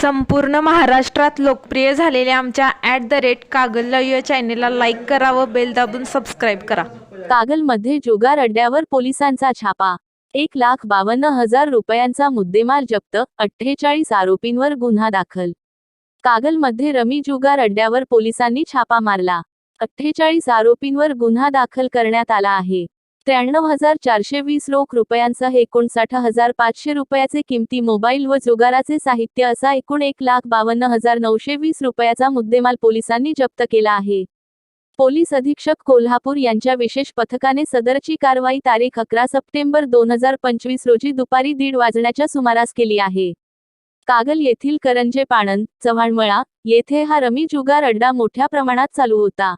संपूर्ण महाराष्ट्रात लोकप्रिय झालेल्या आमच्या ॲट द रेट कागल या चॅनेलला लाईक करा व बेल दाबून सबस्क्राईब करा. कागलमध्ये जुगार अड्ड्यावर पोलिसांचा छापा. एक लाख बावन्न हजार रुपयांचा मुद्देमाल जप्त अठ्ठेचाळीस आरोपींवर गुन्हा दाखल. कागलमध्ये रमी जुगार अड्ड्यावर पोलिसांनी छापा मारला. अठ्ठेचाळीस आरोपींवर गुन्हा दाखल करण्यात आला आहे. त्र्याण्णव हजार चारशे वीस रोख रुपयांचा एकोणसाठ हजार पाचशे रुपयाचे किमती मोबाईल व जुगाराचे साहित्य असा एकूण एक लाख बावन्न हजार नऊशे वीस रुपयाचा मुद्देमाल पोलिसांनी जप्त केला आहे. पोलीस अधीक्षक कोल्हापूर यांच्या विशेष पथकाने सदरची कारवाई तारीख अकरा सप्टेंबर दोन हजार पंचवीस रोजी दुपारी दीड वाजण्याच्या सुमारास केली आहे. कागल येथील करंजे पाणंद चव्हाणमळा येथे हा रमी जुगार अड्डा मोठ्या प्रमाणात चालू होता.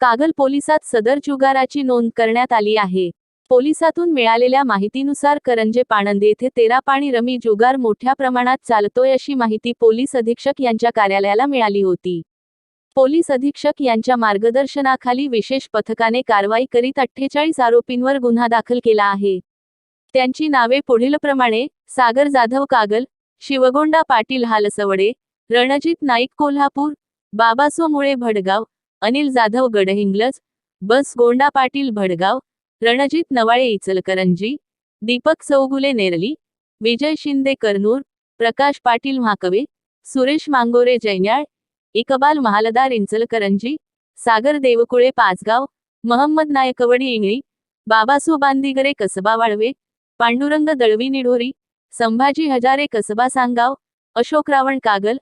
कागल पोलिसात सदर जुगाराची नोंद करण्यात आली आहे. पोलिसातून मिळालेल्या माहितीनुसार करंजे पाणंद येथे तेरा पाणी रमी जुगार मोठ्या प्रमाणात चालतोय अशी माहिती पोलीस अधीक्षक यांच्या कार्यालयाला मिळाली होती. पोलीस अधीक्षक यांच्या मार्गदर्शनाखाली विशेष पथकाने कारवाई करीत अठ्ठेचाळीस आरोपींवर गुन्हा दाखल केला आहे. त्यांची नावे पुढीलप्रमाणे सागर जाधव कागल शिवगोंडा पाटील हालसवडे रणजित नाईक कोल्हापूर बाबासो मुळे भडगाव अनिल जाधव गडहिंग्लज बस गोंडा पाटील भडगाव रणजित नवाळे इचलकरंजी दीपक चौगुले नेरली विजय शिंदे करनूर प्रकाश पाटील म्हाकवे सुरेश मांगोरे जैन्याळ इकबाल महालदार इंचलकरंजी सागर देवकुळे पाचगाव महम्मद नायकवडी इंगळी बाबासू बांदिगरे कसबा वाळवे पांडुरंग दळवी निढोरी संभाजी हजारे कसबा सांगाव अशोक रावण कागल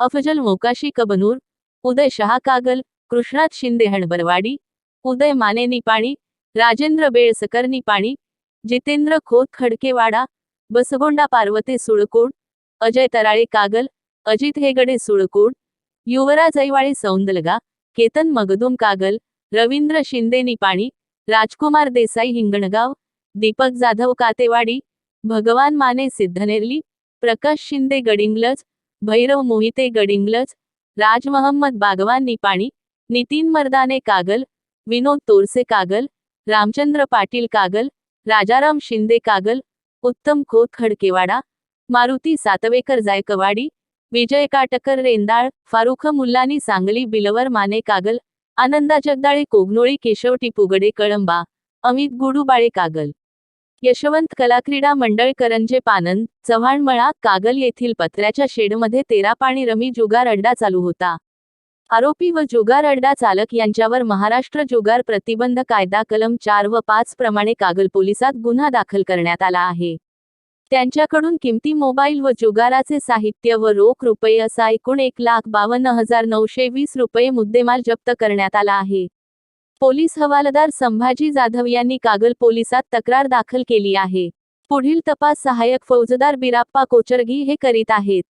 अफजल मोकाशी कबनूर उदय शहा कागल कृष्णात शिंदे हणबरवाडी उदय माने निपाणी राजेंद्र बेळसकर निपाणी जितेंद्र खोत खडकेवाडा बसगोंडा पार्वते सुळकोड अजय तराळे कागल अजित हेगडे सुळकोड युवराज ऐवाळे सौंदलगा केतन मगदुम कागल रवींद्र शिंदे निपाणी राजकुमार देसाई हिंगणगाव दीपक जाधव कातेवाडी भगवान माने सिद्धनेरली प्रकाश शिंदे गडिंग्लज भैरव मोहिते गडिंग्लज राज महम्मद बागवान निपाणी नितीन मर्दाने कागल विनोद तोरसे कागल रामचंद्र पाटील कागल राजाराम शिंदे कागल उत्तम खोत खडकेवाडा मारुती सातवेकर जायकवाडी विजय काटकर रेंदाळ फारुख मुल्लानी सांगली बिलवर माने कागल आनंदा जगदाळे कोगनोळी केशवटी पुगडे कळंबा अमित गुडुबाळे कागल. यशवंत कलाक्रीडा मंडळ करंजे पानंद चव्हाणमळा कागल येथील पत्र्याच्या शेडमध्ये तेरा पाणी रमी जुगार अड्डा चालू होता. आरोपी व जुगार अड्डा चालक यांच्यावर महाराष्ट्र जुगार प्रतिबंध कायदा कलम चार व पाच प्रमाणे कागल पोलिसात गुन्हा दाखल करण्यात आला आहे. त्यांच्याकडून किमती मोबाईल व जुगाराचे साहित्य व रोख रुपये असा एकूण एक लाख बावन्न हजार नऊशे वीस रुपये मुद्देमाल जप्त करण्यात आला आहे. पोलीस हवालदार संभाजी जाधव यांनी कागल पोलिसात तक्रार दाखल केली आहे. पुढील तपास सहाय्यक फौजदार बिराप्पा कोचरगी हे करीत आहेत.